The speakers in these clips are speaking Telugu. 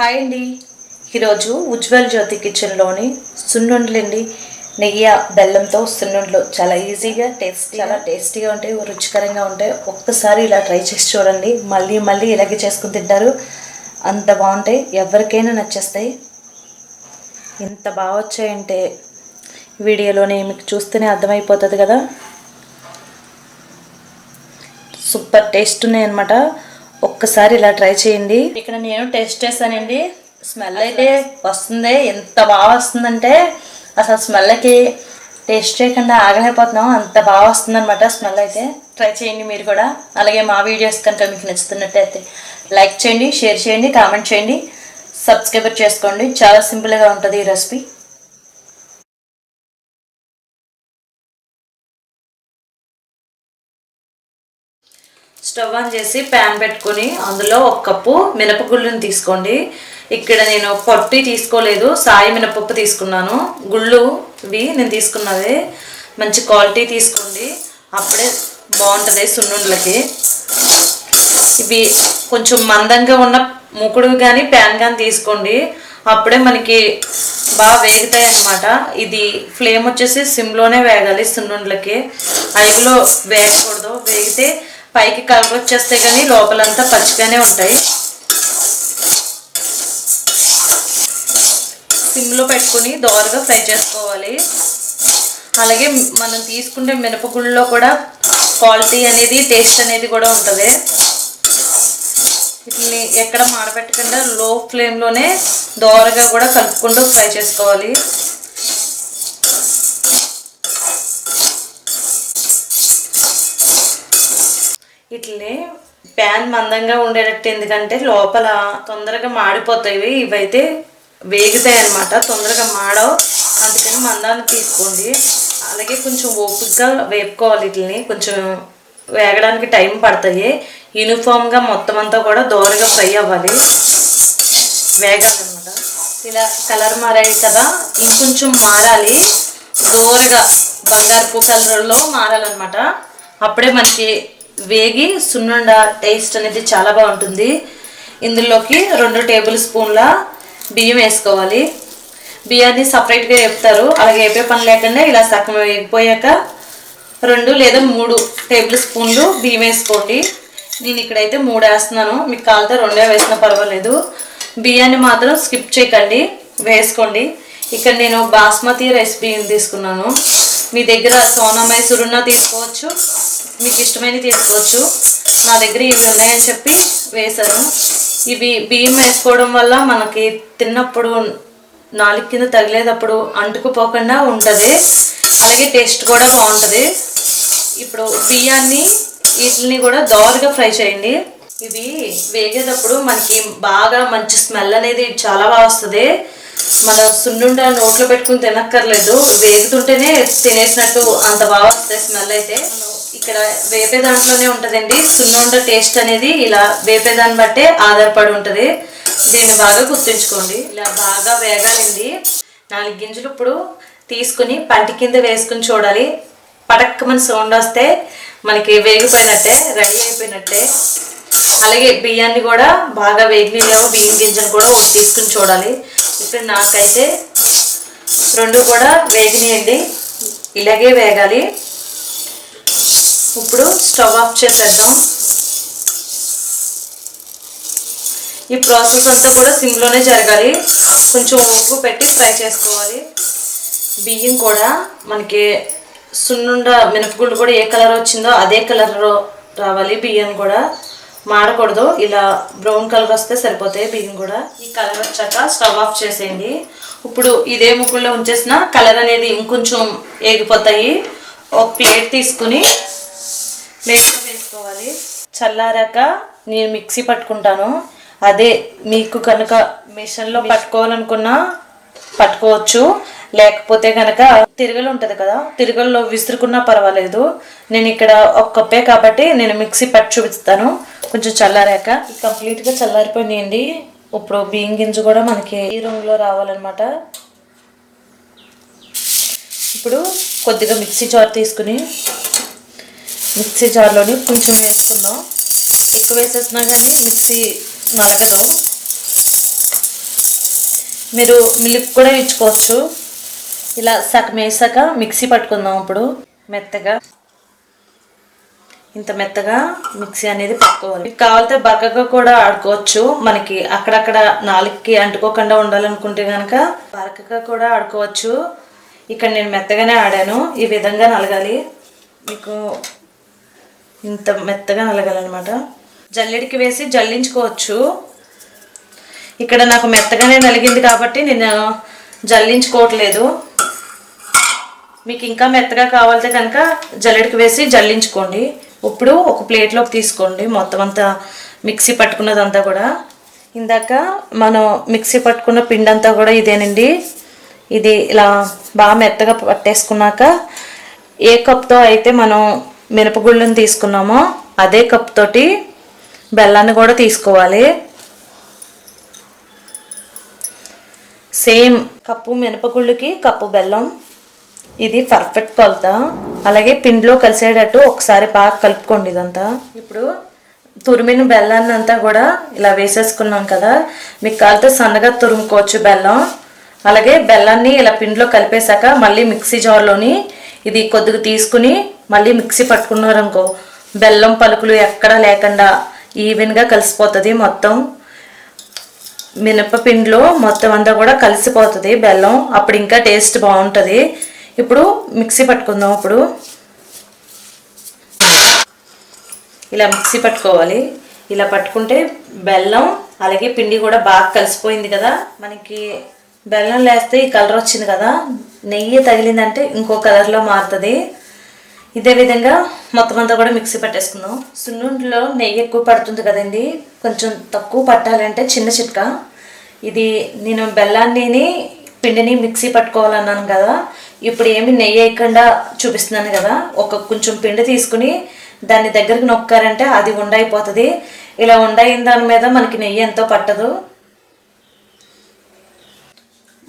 హాయ్ అండి. ఈరోజు ఉజ్వల్ జ్యోతి కిచెన్లోని సున్నుండలండి. నెయ్యి బెల్లంతో సున్నుండలు. చాలా ఈజీగా టేస్ట్ చాలా టేస్టీగా ఉంటాయి రుచికరంగా ఉంటాయి. ఒక్కసారి ఇలా ట్రై చేసి చూడండి. మళ్ళీ మళ్ళీ ఇలాగే చేసుకుని తింటారు. అంత బాగుంటాయి. ఎవరికైనా నచ్చేస్తాయి. ఇంత బాగా వచ్చాయంటే వీడియోలోనే మీకు చూస్తేనే అర్థమైపోతుంది కదా. సూపర్ టేస్ట్ ఉన్నాయన్నమాట. ఒక్కసారి ఇలా ట్రై చేయండి. ఇక్కడ నేను టేస్ట్ చేశానండి. స్మెల్ అయితే వస్తుంది. ఎంత బాగా వస్తుందంటే అసలు స్మెల్కి టేస్ట్ చేయకుండా ఆగలేకపోతున్నాం. అంత బాగా వస్తుందన్నమాట స్మెల్ అయితే. ట్రై చేయండి మీరు కూడా. అలాగే మా వీడియోస్ కనుక మీకు నచ్చుతున్నట్టయితే లైక్ చేయండి షేర్ చేయండి కామెంట్ చేయండి. సబ్స్క్రైబర్ చేసుకోండి. చాలా సింపుల్గా ఉంటుంది ఈ రెసిపీ. స్టవ్ ఆన్ చేసి ప్యాన్ పెట్టుకొని అందులో ఒక కప్పు మినపగుళ్ళుని తీసుకోండి. ఇక్కడ నేను పొట్టి తీసుకోలేదు సాయి మినపప్పు తీసుకున్నాను. గుళ్ళు ఇవి నేను తీసుకున్నది. మంచి క్వాలిటీ తీసుకోండి. అప్పుడే బాగుంటుంది సున్నుండలకి. ఇవి కొంచెం మందంగా ఉన్న ముకుడు కానీ ప్యాన్ కానీ తీసుకోండి. అప్పుడే మనకి బాగా వేగుతాయి అన్నమాట ఇది ఫ్లేమ్ వచ్చేసి సిమ్లోనే వేగాలి సున్నుండలకి. హైలో వేగకూడదు. వేగితే పైకి కలర్ వచ్చేస్తే కానీ లోపలంతా పచ్చిగానే ఉంటాయి. సిమ్లో పెట్టుకుని దోరగా ఫ్రై చేసుకోవాలి. అలాగే మనం తీసుకుంటే మినపగుళ్ళలో కూడా క్వాలిటీ అనేది టేస్ట్ అనేది కూడా ఉంటుంది. వీటిని ఎక్కడ మాడపెట్టకుండా లో ఫ్లేమ్లోనే దోరగా కూడా కలుపుకుంటూ ఫ్రై చేసుకోవాలి. ఇట్లనే ప్యాన్ మందంగా ఉండేటట్టు ఎందుకంటే లోపల తొందరగా మాడిపోతాయి. ఇవైతే వేగుతాయి అనమాట తొందరగా మాడవు. అందుకని మందాన్ని తీసుకోండి. అలాగే కొంచెం ఓపికగా వేపుకోవాలి వీటిని కొంచెం వేగడానికి టైం పడతాయి. యూనిఫామ్గా మొత్తం అంతా కూడా దోరగా ఫ్రై అవ్వాలి. వేగాలన్నమాట. ఇలా కలర్ మారాయి కదా. ఇంకొంచెం మారాలి. దోరగా బంగారపు కలర్లో మారాలన్నమాట. అప్పుడే మనకి వేగి సున్నుండ టేస్ట్ అనేది చాలా బాగుంటుంది. ఇందులోకి రెండు టేబుల్ స్పూన్ల బియ్యం వేసుకోవాలి. బియ్యాన్ని సపరేట్గా వేపుతారు. అలాగే వేపే పని లేకుండా ఇలా సగం వేగిపోయాక రెండు లేదా మూడు టేబుల్ స్పూన్లు బియ్యం వేసుకోండి. నేను ఇక్కడైతే మూడు వేస్తున్నాను. మీకు కాలితే రెండే వేసినా పర్వాలేదు. బియ్యాన్ని మాత్రం స్కిప్ చేయకండి. వేసుకోండి. ఇక్కడ నేను బాస్మతి రైస్ బియ్యం తీసుకున్నాను. మీ దగ్గర సోనా మైసూర్ ఉన్నా తీసుకోవచ్చు. మీకు ఇష్టమైనవి తీసుకోవచ్చు. నా దగ్గర ఇవి ఉన్నాయని చెప్పి వేశాను ఇవి బియ్యం వేసుకోవడం వల్ల మనకి తిన్నప్పుడు నాలుగు కింద తగిలేటప్పుడు అంటుకుపోకుండా ఉంటుంది. అలాగే టేస్ట్ కూడా బాగుంటుంది. ఇప్పుడు బియ్యాన్ని వీటిని కూడా దోరగా ఫ్రై చేయండి. ఇవి వేగేటప్పుడు మనకి బాగా మంచి స్మెల్ అనేది చాలా బాగా వస్తుంది. మన సున్నుండ నోట్లో పెట్టుకుని తినక్కర్లేదు. వేగుతుంటేనే తినేసినట్టు అంత బాగా వస్తుంది స్మెల్ అయితే. ఇక్కడ వేపే దాంట్లోనే ఉంటుందండి. సున్నుండ టేస్ట్ అనేది ఇలా వేపే దాన్ని బట్టే ఆధారపడి ఉంటుంది. దీన్ని బాగా గుర్తుంచుకోండి. ఇలా బాగా వేగాలండి. నాలుగు గింజలు ఇప్పుడు తీసుకుని పంటి కింద వేసుకుని చూడాలి. పటక్కమని సౌండ్ వస్తే మనకి వేగిపోయినట్టే రెడీ అయిపోయినట్టే. అలాగే బియ్యాన్ని కూడా బాగా వేగినాయేమో బియ్యం గింజలు కూడా తీసుకుని చూడాలి. ఇప్పుడు నాకైతే రెండు కూడా వేగినాయండి. ఇలాగే వేగాలి. ఇప్పుడు స్టవ్ ఆఫ్ చేసేద్దాం. ఈ ప్రాసెస్ అంతా కూడా సిమ్లోనే జరగాలి. కొంచెం ఉప్పు పెట్టి ఫ్రై చేసుకోవాలి. బియ్యం కూడా మనకి సున్నుండ మినపగుళ్ళు కూడా ఏ కలర్ వచ్చిందో అదే కలర్లో రావాలి బియ్యం కూడా. మాడకూడదు. ఇలా బ్రౌన్ కలర్ వస్తే సరిపోతాయి బియ్యం కూడా. ఈ కలర్ వచ్చాక స్టవ్ ఆఫ్ చేసేయండి. ఇప్పుడు ఇదే ముగ్గుల్లో ఉంచేసిన కలర్ అనేది ఇంకొంచెం ఏగిపోతాయి. ఒక ప్లేట్ తీసుకుని ప్లేట్లో వేసుకోవాలి. చల్లారాక నేను మిక్సీ పట్టుకుంటాను. అదే మీకు కనుక మిషన్లో పట్టుకోవాలనుకున్నా పట్టుకోవచ్చు. లేకపోతే కనుక తిరగలు ఉంటుంది కదా తిరగల్లో విసురుకున్నా పర్వాలేదు. నేను ఇక్కడ ఒక కప్పే కాబట్టి నేను మిక్సీ పట్టి చూపిస్తాను. కొంచెం చల్లారాక. కంప్లీట్గా చల్లారిపోయింది ఇప్పుడు బియ్యం గింజ కూడా మనకి ఈ రంగులో రావాలన్నమాట. ఇప్పుడు కొద్దిగా మిక్సీ జార్ తీసుకుని మిక్సీ జార్లోని కొంచెం వేసుకుందాం. ఎక్కువ వేసేసినా కానీ మిక్సీ నలగదు మీరు మిల్క్ కూడా ఇచ్చుకోవచ్చు ఇలా సగం వేసాక మిక్సీ పట్టుకుందాం ఇప్పుడు. మెత్తగా. ఇంత మెత్తగా మిక్సీ అనేది పట్టుకోవాలి. మీకు కావాలితే బగ్గగా కూడా ఆడుకోవచ్చు. మనకి అక్కడక్కడ నాలుగుకి అంటుకోకుండా ఉండాలనుకుంటే కనుక బరకగా కూడా ఆడుకోవచ్చు. ఇక్కడ నేను మెత్తగానే ఆడాను. ఈ విధంగా నలగాలి. మీకు ఇంత మెత్తగా నలగాలన్నమాట. జల్లెడికి వేసి జల్లించుకోవచ్చు. ఇక్కడ నాకు మెత్తగానే నలిగింది కాబట్టి నేను జల్లించుకోవట్లేదు. మీకు ఇంకా మెత్తగా కావాలంటే కనుక జల్లెడికి వేసి జల్లించుకోండి. ఇప్పుడు ఒక ప్లేట్లోకి తీసుకోండి. మొత్తం అంతా మిక్సీ పట్టుకున్నదంతా కూడా. ఇందాక మనం మిక్సీ పట్టుకున్న పిండి అంతా కూడా ఇదేనండి. ఇది ఇలా బాగా మెత్తగా పట్టేసుకున్నాక ఏ కప్తో అయితే మనం మినపగుళ్ళను తీసుకున్నామో అదే కప్ తోటి బెల్లాన్ని కూడా తీసుకోవాలి. సేమ్ కప్పు మినపగుళ్ళకి కప్పు బెల్లం ఇది పర్ఫెక్ట్ కొలత అలాగే పిండిలో కలిసేటట్టు ఒకసారి బాగా కలుపుకోండి ఇదంతా. ఇప్పుడు తురిమిన బెల్లాన్ని అంతా కూడా ఇలా వేసేసుకున్నాం కదా. మీకు కాలితే సన్నగా తురుముకోవచ్చు బెల్లం. అలాగే బెల్లాన్ని ఇలా పిండిలో కలిపేశాక మళ్ళీ మిక్సీ జార్లోని ఇది కొద్దిగా తీసుకుని మళ్ళీ మిక్సీ పట్టుకున్నారనుకో బెల్లం పలుకులు ఎక్కడా లేకుండా ఈవెన్గా కలిసిపోతుంది మొత్తం. మినప పిండిలో మొత్తం అంతా కూడా కలిసిపోతుంది బెల్లం. అప్పుడు ఇంకా టేస్ట్ బాగుంటుంది. ఇప్పుడు మిక్సీ పట్టుకుందాం ఇప్పుడు ఇలా మిక్సీ పట్టుకోవాలి. ఇలా పట్టుకుంటే బెల్లం అలాగే పిండి కూడా బాగా కలిసిపోయింది కదా. మనకి బెల్లం లేస్తే ఈ కలర్ వచ్చింది కదా. నెయ్యి తగిలిందంటే ఇంకో కలర్లో మారుతుంది. ఇదే విధంగా మొత్తం అంతా కూడా మిక్సీ పట్టేసుకుందాం. సున్నుండిలో నెయ్యి ఎక్కువ పడుతుంది కదండి. కొంచెం తక్కువ పట్టాలంటే చిన్న చిట్కా. ఇది నేను బెల్లాన్ని పిండిని మిక్సీ పట్టుకోవాలన్నాను కదా. ఇప్పుడు ఏమి నెయ్యి వేయకుండా చూపిస్తున్నాను కదా. ఒక కొంచెం పిండి తీసుకుని దాన్ని దగ్గరికి నొక్కారంటే అది ఉండైపోతుంది ఇలా ఉండయిన దాని మీద మనకి నెయ్యి ఎంతో పట్టదు.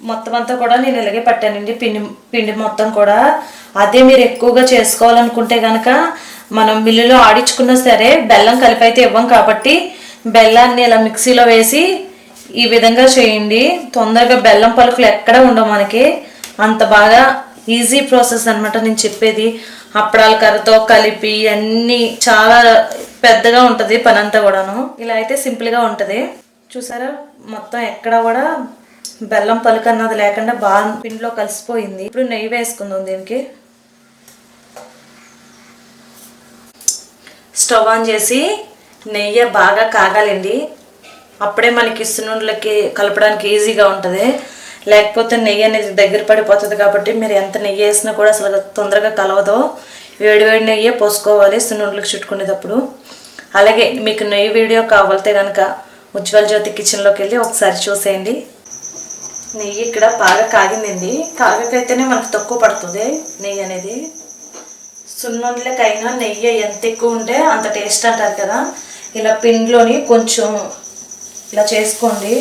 మొత్తం అంతా కూడా నేను ఇలాగే పట్టానండి. పిండి పిండి మొత్తం కూడా. అదే మీరు ఎక్కువగా చేసుకోవాలనుకుంటే కనుక మనం మిల్లులో ఆడించుకున్నా సరే బెల్లం కలిపి అయితే ఇవ్వం కాబట్టి బెల్లాన్ని ఇలా మిక్సీలో వేసి ఈ విధంగా చేయండి. తొందరగా బెల్లం పలుకులు ఎక్కడ ఉండవు మనకి. అంత బాగా ఈజీ ప్రాసెస్ అనమాట నేను చెప్పేది. అప్పడాల కర్రతో కలిపి అన్నీ చాలా పెద్దగా ఉంటుంది పని అంతా కూడాను. ఇలా అయితే సింపుల్గా ఉంటుంది. చూసారా? మొత్తం ఎక్కడ కూడా బెల్లం పలుకు అన్నది లేకుండా బాగా పిండిలో కలిసిపోయింది. ఇప్పుడు నెయ్యి వేసుకుందాం దీనికి. స్టవ్ ఆన్ చేసి నెయ్యి బాగా కాగాలండి. అప్పుడే మనకి సున్నుండలకి కలపడానికి ఈజీగా ఉంటుంది. లేకపోతే నెయ్యి అనేది దగ్గర పడిపోతుంది కాబట్టి మీరు ఎంత నెయ్యి వేసినా కూడా అసలు తొందరగా కలవదు. వేడి వేడి నెయ్యి పోసుకోవాలి సున్నుండలకు చుట్టుకునేటప్పుడు. అలాగే మీకు నెయ్యి వీడియో కావాలితే కనుక ఉజ్వల్ జ్యోతి కిచెన్లోకి వెళ్ళి ఒకసారి చూసేయండి. నెయ్యి ఇక్కడ బాగా కాగిందండి. కాగకైతేనే మనకు తక్కువ పడుతుంది నెయ్యి అనేది. సున్నుండలకైనా నెయ్యి ఎంత ఎక్కువ ఉంటే అంత టేస్ట్ అంటారు కదా. ఇలా పిండిలోని కొంచెం ఇలా చేసుకోండి.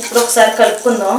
ఇప్పుడు ఒకసారి కలుపుకుందాం.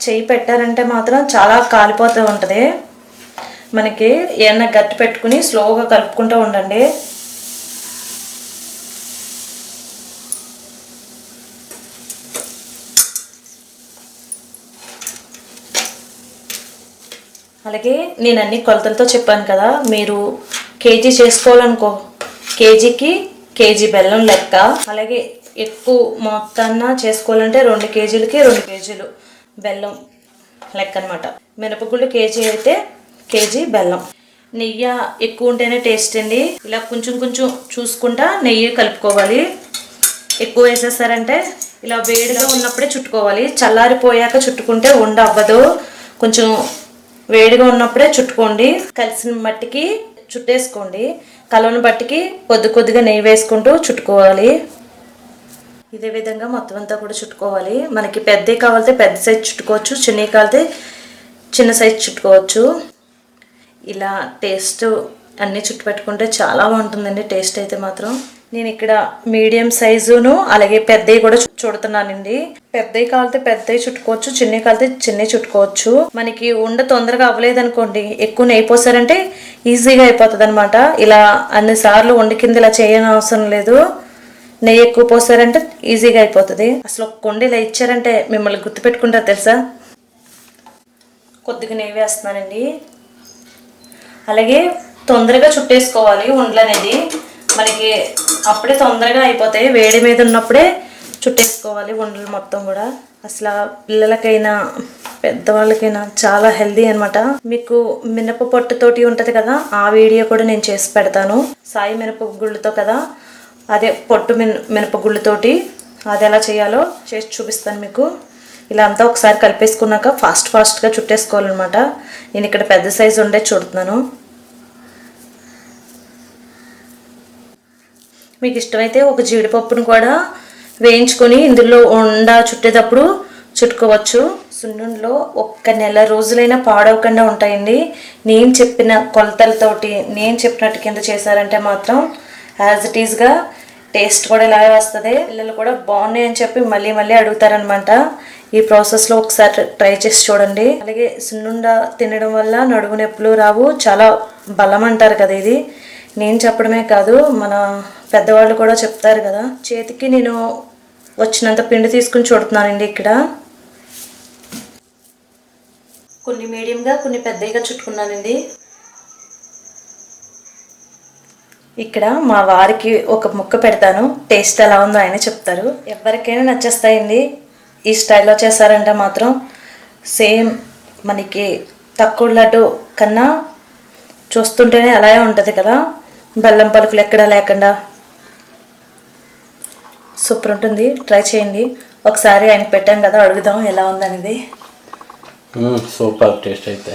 చేయి పెట్టారంటే మాత్రం చాలా కాలిపోతూ ఉంటుంది. మనకి ఏమన్నా గట్టి పెట్టుకుని స్లోగా కలుపుకుంటూ ఉండండి. అలాగే నేను అన్ని కొలతలతో చెప్పాను కదా మీరు కేజీ చేసుకోవాలనుకో. కేజీకి కేజీ బెల్లం లెక్క. అలాగే ఎక్కువ మొత్తాన్న చేసుకోవాలంటే రెండు కేజీలకి రెండు కేజీలు బెల్లం లెక్క అనమాట మినపగుళ్ళు కేజీ అయితే కేజీ బెల్లం. నెయ్యి ఎక్కువ ఉంటేనే టేస్ట్ అండి. ఇలా కొంచెం కొంచెం చూసుకుంటా నెయ్యి కలుపుకోవాలి. ఎక్కువ వేసేసారంటే ఇలా వేడిగా ఉన్నప్పుడే చుట్టుకోవాలి. చల్లారిపోయాక చుట్టుకుంటే ఉండ అవ్వదు కొంచెం వేడిగా ఉన్నప్పుడే చుట్టుకోండి. కలిసిన మట్టికి చుట్టేసుకోండి. కలవని బట్టికి కొద్ది కొద్దిగా నెయ్యి వేసుకుంటూ చుట్టుకోవాలి. ఇదే విధంగా మొత్తం అంతా కూడా చుట్టుకోవాలి. మనకి పెద్దవి కావాలితే పెద్ద సైజ్ చుట్టుకోవచ్చు చిన్నవి కావాలితే చిన్న సైజ్ చుట్టుకోవచ్చు. ఇలా టేస్ట్ అన్నీ చుట్టుపెట్టుకుంటే చాలా బాగుంటుందండి. టేస్ట్ అయితే మాత్రం. నేను ఇక్కడ మీడియం సైజును అలాగే పెద్దవి కూడా చూడుతున్నానండి. పెద్దవి కాలితే పెద్దవి చుట్టుకోవచ్చు చిన్నవి కాలితే చిన్నవి చుట్టుకోవచ్చు. మనకి ఉండ తొందరగా అవ్వలేదు అనుకోండి ఎక్కువ నెయ్యిపోసారంటే ఈజీగా అయిపోతుంది అనమాట ఇలా అన్ని సార్లు ఉండి కింద ఇలా చేయని అవసరం లేదు. నెయ్యి ఎక్కువ పోసారంటే ఈజీగా అయిపోతుంది. అసలు ఒక కొండ ఇలా ఇచ్చారంటే మిమ్మల్ని గుర్తుపెట్టుకుంటారు తెలుసా? కొద్దిగా నెయ్యి వేస్తున్నానండి. అలాగే తొందరగా చుట్టేసుకోవాలి ఉండలు అనేది మనకి అప్పుడే తొందరగా అయిపోతాయి వేడి మీద ఉన్నప్పుడే చుట్టేసుకోవాలి ఉండలు మొత్తం కూడా. అసలు పిల్లలకైనా పెద్దవాళ్ళకైనా చాలా హెల్దీ అనమాట మీకు మినప పొట్టుతోటి ఉంటుంది కదా ఆ వీడియో కూడా నేను చేసి పెడతాను. సాయి మినప గుళ్ళతో కదా అదే పొట్టు మిన మినప గుళ్ళతోటి అది ఎలా చేయాలో చేసి చూపిస్తాను మీకు. ఇలా అంతా ఒకసారి కలిపేసుకున్నాక ఫాస్ట్ ఫాస్ట్గా చుట్టేసుకోవాలన్నమాట. నేను ఇక్కడ పెద్ద సైజు ఉండే చుడుతున్నాను. మీకు ఇష్టమైతే ఒక జీడిపప్పును కూడా వేయించుకొని ఇందులో ఉండ చుట్టేటప్పుడు చుట్టుకోవచ్చు. సున్నుండలో ఒక్క నెల రోజులైనా పాడవకుండా ఉంటాయండి. నేను చెప్పిన కొలతలతోటి నేను చెప్పినట్టు కింద చేశారంటే మాత్రం యాజ్ ఇట్ ఈస్గా టేస్ట్ కూడా ఇలాగే వస్తుంది. పిల్లలు కూడా బాగున్నాయి అని చెప్పి మళ్ళీ మళ్ళీ అడుగుతారనమాట ఈ ప్రాసెస్లో ఒకసారి ట్రై చేసి చూడండి. అలాగే సున్నుండ తినడం వల్ల నడుము నొప్పులు రావు. చాలా బలం అంటారు కదా ఇది. నేను చెప్పడమే కాదు మన పెద్దవాళ్ళు కూడా చెప్తారు కదా చేతికి నేను వచ్చినంత పిండి తీసుకుని చూడుతున్నానండి ఇక్కడ. కొన్ని మీడియంగా కొన్ని పెద్దగా చుట్టుకున్నానండి. ఇక్కడ మా వారికి ఒక ముక్క పెడతాను టేస్ట్ ఎలా ఉందో ఆయన చెప్తారు. ఎవరికైనా నచ్చేస్తాయండి. ఈ స్టైల్లో చేశారంటే మాత్రం. సేమ్ మనకి తక్కువ లడ్డు కన్నా చూస్తుంటేనే అలాగే ఉంటుంది కదా. బెల్లం పలుకులు ఎక్కడా లేకుండా. సూపర్ ఉంటుంది. ట్రై చేయండి. ఒకసారి ఆయన పెట్టాం కదా అడుగుదాం ఎలా ఉందనేది. సూపర్ టేస్ట్ అయితే.